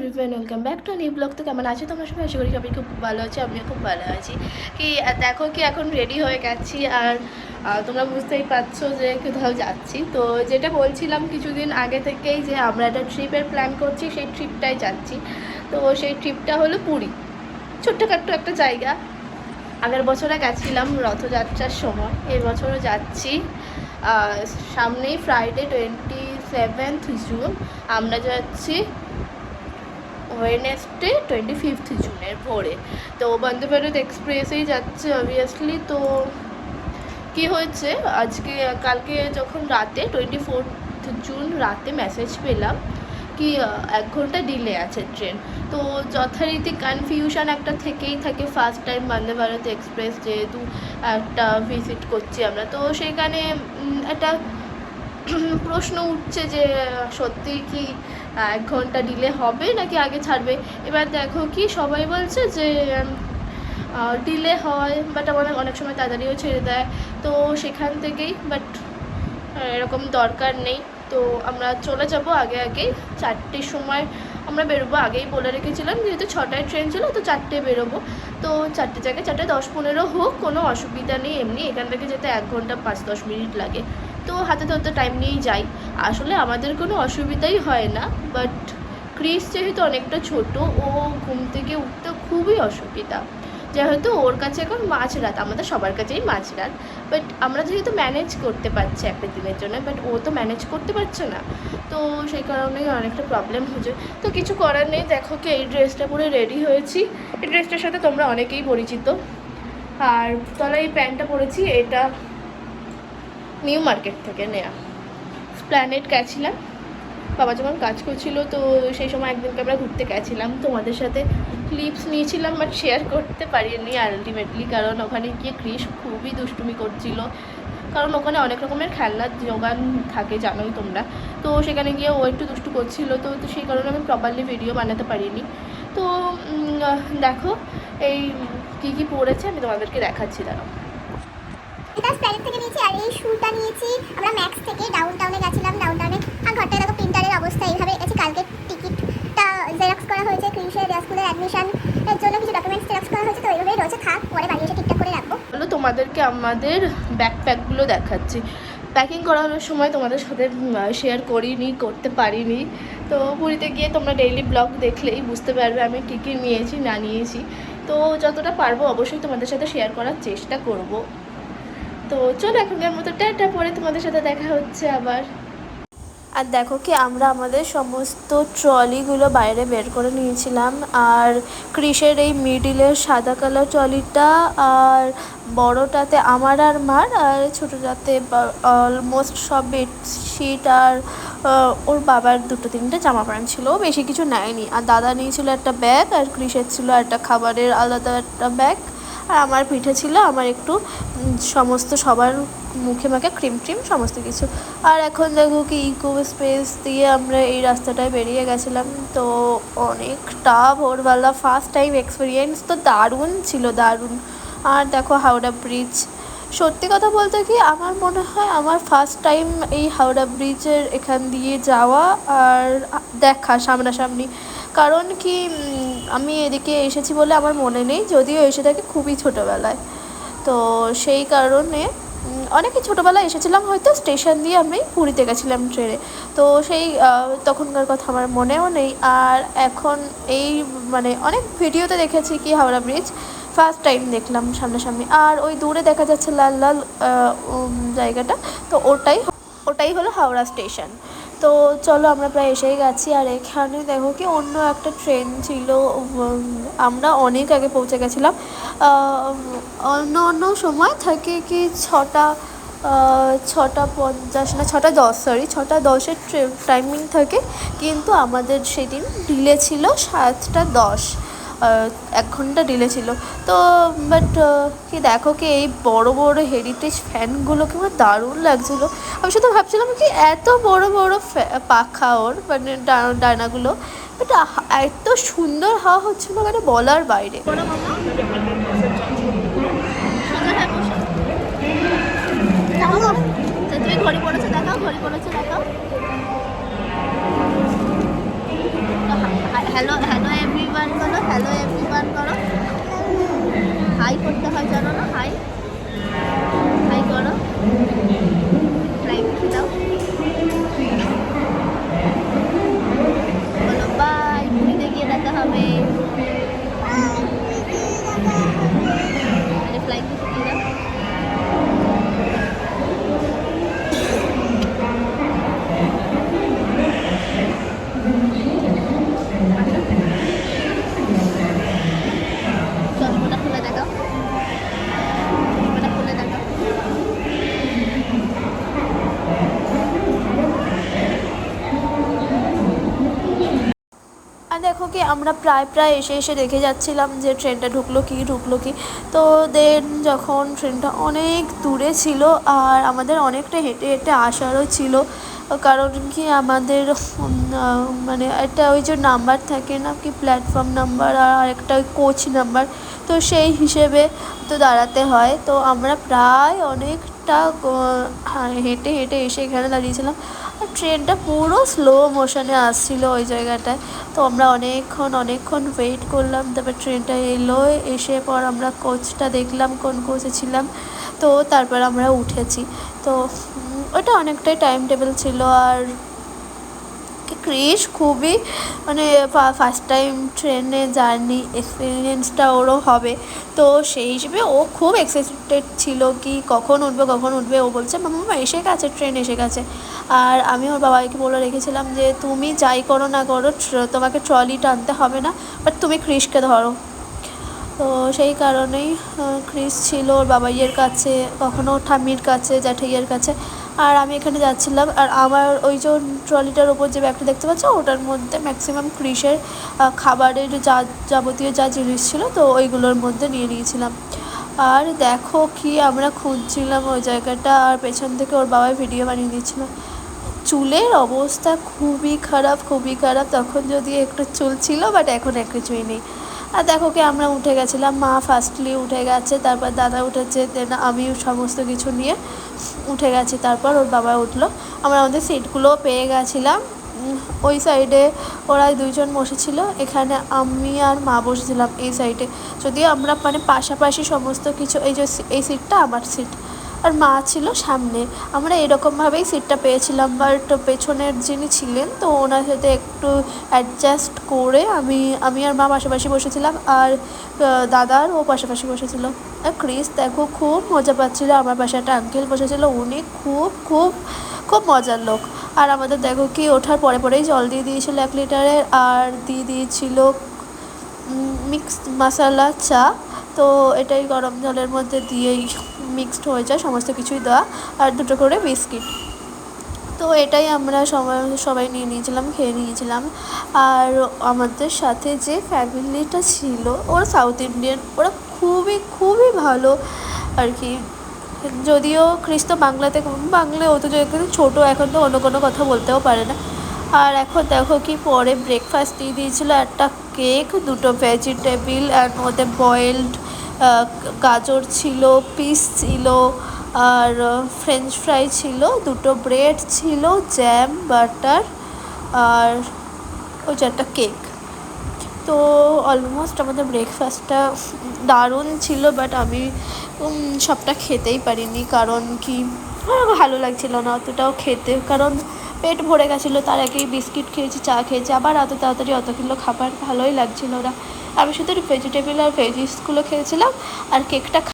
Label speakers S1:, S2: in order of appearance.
S1: Welcome back to new blog তো কেমন আছে তোমরা সবাই? আশা করি সবাই খুব ভালো আছে, আমিও খুব ভালো আছি। কি, দেখো কি এখন রেডি হয়ে গেছি আর তোমরা বুঝতেই পারছ যে কোথাও যাচ্ছি। তো যেটা বলছিলাম কিছুদিন আগে থেকেই যে আমরা একটা ট্রিপের প্ল্যান করছি, সেই ট্রিপটাই যাচ্ছি। তো সেই ট্রিপটা হলো পুরী। ছোট্টখাট্ট একটা জায়গা। আগের বছরে গেছিলাম রথযাত্রার সময়। এবছরও যাচ্ছি। সামনেই ফ্রাইডে টোয়েন্টি সেভেন্থ জুন আমরা যাচ্ছি ওয়েনেসডে টোয়েন্টি ফিফথ জুনের ভোরে। তো বন্দে ভারত এক্সপ্রেসেই যাচ্ছে অবভিয়াসলি তো কি হয়েছে? আজকে, কালকে যখন রাতে টোয়েন্টি ফোর্থ জুন রাতে মেসেজ পেলাম কি এক ঘণ্টা ডিলে আছে ট্রেন তো যথারীতি কনফিউশন একটা থেকেই থাকে। First time Vande Bharat express যেহেতু একটা ভিজিট করছি আমরা। তো সেখানে একটা প্রশ্ন উঠছে যে, সত্যি কি এক ঘণ্টা ডিলে হবে নাকি আগে ছাড়বে? এবার দেখো কি সবাই বলছে যে ডিলে হয় বাট আমাদের অনেক সময় তাড়াতাড়িও ছেড়ে দেয়। তো সেখান থেকেই বাট এরকম দরকার নেই। তো আমরা চলে যাব আগে আগেই চারটের সময়। আমরা বেরোবো আগেই বলে রেখেছিলাম, যেহেতু ছটায় ট্রেন ছিল, তো চারটে বেরোবো। তো চারটে জায়গায়, চারটে দশ পনেরো হোক, কোনো অসুবিধা নেই। এমনি এখান থেকে যেতে এক ঘণ্টা পাঁচ দশ মিনিট লাগে। তো হাতে ধরতে টাইম নিয়েই যাই। আসলে আমাদের কোনো অসুবিধাই হয় না বাট ক্রিস যেহেতু অনেকটা ছোট, ও ঘুম থেকে উঠতে খুবই অসুবিধা। যেহেতু ওর কাছে এখন মাঝরাত আমাদের সবার কাছেই মাঝরাত বাট আমরা যেহেতু ম্যানেজ করতে পারছি একটা দিনের জন্য বাট ও তো ম্যানেজ করতে পারছে না। তো সেই কারণেই অনেকটা প্রবলেম হচ্ছে। তো কিছু করার নেই, দেখো কি, এই ড্রেসটা পরে রেডি হয়েছি। এই ড্রেসটার সাথে তোমরা অনেকেই পরিচিত। আর তলায় এই প্যান্টটা পরেছি, এটা নিউ মার্কেট থেকে নেয়া। প্ল্যানেট গেছিলাম। বাবা যখন কাজ করছিল, তো সেই সময় একদিনকে আমরা ঘুরতে গেছিলাম। তোমাদের সাথে ক্লিপস নিয়েছিলাম বাট শেয়ার করতে পারিনি আলটিমেটলি কারণ ওখানে গিয়ে ক্রিস খুবই দুষ্টুমি করছিল। কারণ ওখানে অনেক রকমের খেলনার যোগান থাকে, জানোই তোমরা। তো সেখানে গিয়ে ও একটু দুষ্টু করছিল, তো সেই কারণে আমি প্রপারলি ভিডিও বানাতে পারিনি। তো দেখো, এই কী কী পড়েছে আমি তোমাদেরকে দেখাচ্ছি, দাঁড়াও।
S2: এটা স্প্যানেট থেকে নিয়েছি আর এই শুটা নিয়েছি। আমরা ম্যাক্স থেকে ডাউন টাউনে গেছিলাম ডাউন টাউনে আর ঘরটায় দেখো প্রিন্টারের অবস্থা এইভাবে। গেছি কালকে টিকিটটা জেরক্স করা হয়েছে ক্রিসের স্কুলের অ্যাডমিশন এর জন্য কিছু ডকুমেন্টস জেরক্স করা হয়েছে, তো এইভাবেই রয়েছে। থাক, পরে বাড়ি এসে ঠিকঠাক করে রাখব।
S1: হলো তোমাদেরকে আমাদের ব্যাকপ্যাকগুলো দেখাচ্ছি। প্যাকিং করানোর সময় তোমাদের সাথে শেয়ার করিনি, করতে পারিনি। তো পুরীতে গিয়ে তোমরা ডেইলি ব্লগ দেখলেই বুঝতে পারবে আমি কী কী নিয়েছি, না নিয়েছি। তো যতটা পারব অবশ্যই তোমাদের সাথে শেয়ার করার চেষ্টা করব। তো চলো এখনকার মতো টাটা, পরে তোমাদের সাথে দেখা হচ্ছে আবার। আর দেখো কি, আমরা আমাদের সমস্ত ট্রলিগুলো বাইরে বের করে নিয়েছিলাম। আর ক্রিসের এই মিডিলের সাদা কালার ট্রলিটা, আর বড়টাতে আমার আর মার, আর ছোটোটাতে অলমোস্ট সব বেডশিট আর ওর বাবার দুটো তিনটে জামা প্যান্ট ছিল। বেশি কিছু নেয়নি। আর দাদা নিয়েছিল একটা ব্যাগ আর ক্রিসের ছিল একটা খাবারের আলাদা একটা ব্যাগ আর আমার পিঠে ছিল আমার একটু সমস্ত সবার মুখে মাখে ক্রিম ট্রিম, সমস্ত কিছু। আর এখন দেখো কি ইকো স্পেস দিয়ে আমরা এই রাস্তাটায় বেরিয়ে গেছিলাম। তো অনেকটা ভোরবেলা ফার্স্ট টাইম এক্সপিরিয়েন্স তো দারুণ ছিল, দারুণ। আর দেখো হাওড়া ব্রিজ সত্যি কথা বলতে কি আমার মনে হয় আমার ফার্স্ট টাইম এই হাওড়া ব্রিজের এখান দিয়ে যাওয়া আর দেখা সামনাসামনি। কারণ কি আমি এদিকে এসেছি বলে আমার মনে নেই, যদিও এসে থাকি খুবই ছোটোবেলায়। তো সেই কারণে অনেকে ছোটোবেলায় এসেছিলাম হয়তো, স্টেশন দিয়ে আমি পুরীতে গেছিলাম ট্রেনে। তো সেই তখনকার কথা আমার মনেও নেই। আর এখন এই মানে অনেক ভিডিওতে দেখেছি কি হাওড়া ব্রিজ ফার্স্ট টাইম দেখলাম সামনাসামনি। আর ওই দূরে দেখা যাচ্ছে লাল লাল জায়গাটা, তো ওটাই ওটাই হলো হাওড়া স্টেশন। তো চলো আমরা প্রায় এসেই গেছি, আর এখানে দেখো কি অন্য একটা ট্রেন ছিল আমরা অনেক আগে পৌঁছে গেছিলাম। অন্য অন্য সময় থাকে কি ছটা ছটা পঞ্চাশ না, ছটা দশ সরি ছটা দশের ট্রে টাইমিং থাকে, কিন্তু আমাদের সেদিন ডিলে ছিল সাতটা দশ। এক ঘণ্টা ডিলে ছিল। তো বাট কি দেখো কি, এই বড় বড় হেরিটেজ ফ্যানগুলো কি আমার দারুণ লাগছিল। আমি শুধু ভাবছিলাম কি, এত বড় বড় পাখা ওর মানে ডানাগুলো বাট এত সুন্দর হাওয়া হচ্ছিল মানে বলার বাইরে। আর কি আমরা প্রায় প্রায় এসে এসে দেখে যাচ্ছিলাম যে ট্রেনটা ঢুকলো কি ঢুকলো কি। তো দেন যখন ট্রেনটা অনেক দূরে ছিল আর আমাদের অনেকটা হেঁটে হেঁটে আসারও ছিল, কারণ কি আমাদের মানে একটা ওই যে নাম্বার থাকে না কি প্ল্যাটফর্ম নাম্বার আর আরেকটা ওই কোচ নাম্বার, তো সেই হিসেবে তো দাঁড়াতে হয়। তো আমরা প্রায় অনেকটা হেঁটে হেঁটে এসে এখানে দাঁড়িয়েছিলাম। আর ট্রেনটা পুরো স্লো মোশনে আসছিল ওই জায়গাটায়। তো আমরা অনেকক্ষণ অনেকক্ষণ ওয়েট করলাম, তারপর ট্রেনটা এলো, এসে পর আমরা কোচটা দেখলাম, কোন কোচে ছিলাম। তো তারপর আমরা উঠেছি। তো ওটা অনেকটাই টাইম টেবিল ছিল। আর ক্রিস খুবই মানে ফার্স্ট টাইম ট্রেনে জার্নি এক্সপিরিয়েন্সটা ওরও হবে। তো সেই হিসেবে ও খুব এক্সাইটেড ছিল কি কখন উঠবে কখন উঠবে, ও বলছে, মামা এসে গেছে ট্রেন এসে গেছে। আর আমি ওর বাবাকে বলে রেখেছিলাম যে, তুমি যাই করো না করো তোমাকে ট্রলি টানতে হবে না বাট তুমি ক্রিসকে ধরো। তো সেই কারণেই ক্রিস ছিল ওর বাবাইয়ের কাছে, কখনো ঠাম্মির কাছে, জ্যাঠাইয়ের কাছে। আর আমি এখানে যাচ্ছিলাম, আর আমার ওই যে ট্রলিটার ওপর যে ব্যাগটা দেখতে পাচ্ছ, ওটার মধ্যে ম্যাক্সিমাম ক্রিসের খাবারের যা যাবতীয় যা জিনিস ছিল, তো ওইগুলোর মধ্যে নিয়ে নিয়েছিলাম। আর দেখো কি আমরা খুঁজছিলাম ওই জায়গাটা, আর পেছন থেকে ওর বাবাই ভিডিও বানিয়ে দিয়েছিল। চুলের অবস্থা খুবই খারাপ খুবই খারাপ। তখন যদি একটু চুল ছিল বাট এখন এক কিছুই নেই। আর দেখো কি, আমরা উঠে গেছিলাম, মা ফার্স্টলি উঠে গেছে, তারপর দাদা উঠেছে দেন আমি সমস্ত কিছু নিয়ে উঠে গেছি, তারপর ওর বাবা উঠল। আমরা আমাদের সিটগুলো পেয়ে গেছিলাম। ওই সাইডে ওরা দুইজন বসেছিল, এখানে আমি আর মা বসেছিলাম এই সাইডে যদিও আমরা মানে পাশাপাশি সমস্ত কিছু, এই যে, এই সিটটা আমার সিট আর মা ছিল সামনে। আমরা এরকমভাবেই সিটটা পেয়েছিলাম বাট পেছনের যিনি ছিলেন, তো ওনার সাথে একটু অ্যাডজাস্ট করে আমি আমি আর মা পাশাপাশি বসেছিলাম আর দাদার ও পাশাপাশি বসেছিল। আর ক্রিস, দেখো, খুব মজা পাচ্ছিল। আমার পাশে একটা আঙ্কেল বসেছিল, উনি খুব খুব খুব মজার লোক। আর আমাদের দেখো কি, ওঠার পরে পরেই জল দিয়ে দিয়েছিল এক লিটারের আর দিয়ে দিয়েছিল মিক্স মশলা চা। তো এটাই গরম জলের মধ্যে দিয়েই মিক্সড হয়ে যায়, সমস্ত কিছুই দেওয়া, আর দুটো করে বিস্কিট। তো এটাই আমরা সবাই সবাই নিয়ে নিয়েছিলাম, খেয়ে নিয়েছিলাম। আর আমাদের সাথে যে ফ্যামিলিটা ছিল, ওরা সাউথ ইন্ডিয়ান, ওরা খুবই খুবই ভালো আর কি। যদিও খ্রিস্ট বাংলাতে বাংলা ও তো যেহেতু ছোটো, এখন তো অন্য কোনো কথা বলতেও পারে না। আর এখন দেখো কি, পরে ব্রেকফাস্ট দিয়ে দিয়েছিলো একটা কেক দুটো ভেজিটেবিল অ্যান্ড ওতে বয়েলড গাজর ছিল, পিস ছিল, আর ফ্রেঞ্চ ফ্রাই ছিল, দুটো ব্রেড ছিল জ্যাম বাটার আর ওই যে একটা কেক তো অলমোস্ট আমাদের ব্রেকফাস্টটা দারুণ ছিল বাট আমি সবটা খেতেই পারিনি, কারণ কি ভালো লাগছিল না অতটাও খেতে, কারণ পেট ভরে গেছিল, তার আগেই বিস্কিট খেয়েছি, চা খেয়েছি, আবার এত তাড়াতাড়ি অতগুলো খাবার, ভালোই লাগছিল না আমি শুধু ভেজিটেবল আর ভেজিসগুলো খেয়েছিলাম আর কেকটা